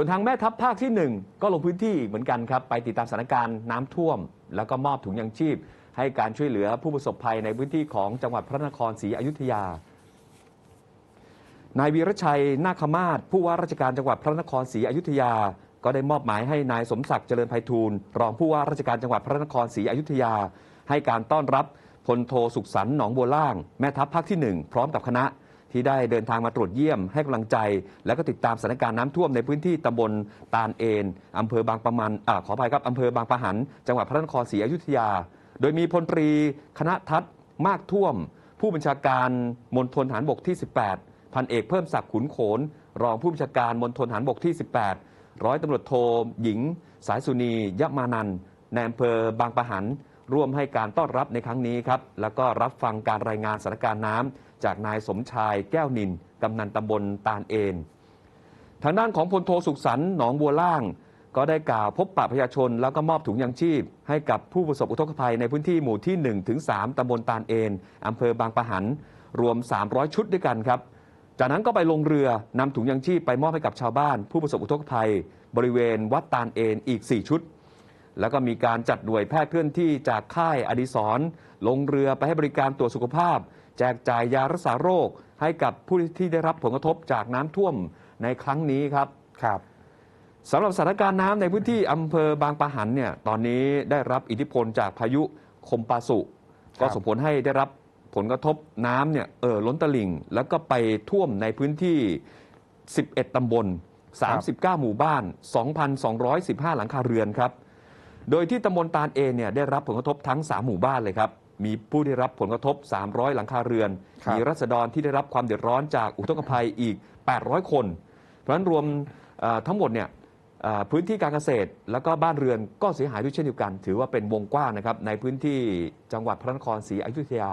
ส่วนทางแม่ทัพภาคที่ 1 ก็ลงพื้นที่เหมือนกันครับ ไปติดตามสถานการณ์น้ำท่วม แล้วก็มอบถุงยังชีพ ให้การช่วยเหลือผู้ประสบภัยในพื้นที่ของจังหวัดพระนครศรีอยุธยานายวีรชัยนาคมาศผู้ว่าราชการจังหวัดพระนครศรีอยุธยา ก็ได้มอบหมายให้นายสมศักดิ์เจริญไพฑูรย์รองผู้ว่าราชการจังหวัดพระนครศรีอยุธยา ให้การต้อนรับพลโทสุขสันต์หนองบัวล่าง แม่ทัพภาคที่ 1 พร้อมกับคณะ ที่ได้เดินทางมาตรวจเยี่ยมให้กำลังใจ และก็ติดตามสถานการณ์น้ำท่วมในพื้นที่ตำบลตาลเอนอำเภอบางประมันอาขออภัยครับอำเภอบางปะหัน จังหวัดพระนครศรีอยุธยา โดยมีพลตรีคณะทัศน์มากท่วม ผู้บัญชาการมณฑลฐานบกที่ 18 พันเอกเพิ่มศักดิ์ขุนโขน รองผู้บัญชาการมณฑลฐานบกที่ 18 ร้อยตำรวจโทหญิง สายสุนียะมานันท์ในอำเภอบางปะหันร่วมให้การต้อนรับในครั้งนี้ครับ แล้วก็รับฟังการรายงานสถานการณ์น้ำ จากนายสมชายแก้วนินกำนันตำบลตาลเอนทางด้านของพลโทสุขสันต์หนองบัวล่าง ก็ได้กล่าวพบปะประชาชน แล้วก็มอบถุงยังชีพ ให้กับผู้ประสบอุทกภัยในพื้นที่หมู่ที่1ถึง3ตำบลตาลเอนอำเภอบางปะหัน รวม 300 ชุดด้วยกันครับจากนั้นก็ไปลงเรือนำถุงยังชีพไปมอบให้กับชาวบ้าน ผู้ประสบอุทกภัย บริเวณวัดตาลเอนอีก 4 ชุด แล้วก็มีการจัดหน่วยแพทย์เคลื่อนที่จากค่ายอดิศรลงเรือไปให้บริการตรวจสุขภาพ แจกจ่ายยารักษาโรคให้กับผู้ที่ได้รับผลกระทบจากน้ำท่วมในครั้งนี้ครับ ครับ สำหรับสถานการณ์น้ำในพื้นที่อำเภอบางปะหันเนี่ยตอนนี้ได้รับอิทธิพลจากพายุคมปาสุก็ส่งผลให้ได้รับผลกระทบน้ำเนี่ยเอ่อล้นตลิ่ง แล้วก็ไปท่วมในพื้นที่ 11 ตำบล 39 หมู่บ้าน 2,215 หลังคาเรือนครับ โดยที่ตำบลตาลเอนเนี่ยได้รับผลกระทบทั้ง 3 หมู่บ้านเลยครับ มีผู้ได้รับผลกระทบ 300 หลังคาเรือน ครับ มีรัษฎรที่ได้รับความเดือดร้อนจากอุทกภัยอีก 800 คน เพราะฉะนั้นรวมเอ่อทั้งหมดเนี่ยเอ่อพื้นที่การเกษตร แล้วก็บ้านเรือนก็เสียหายด้วยเช่นเดียวกัน ถือว่าเป็นวงกว้างนะครับในพื้นที่จังหวัดพระนครศรีอยุธยา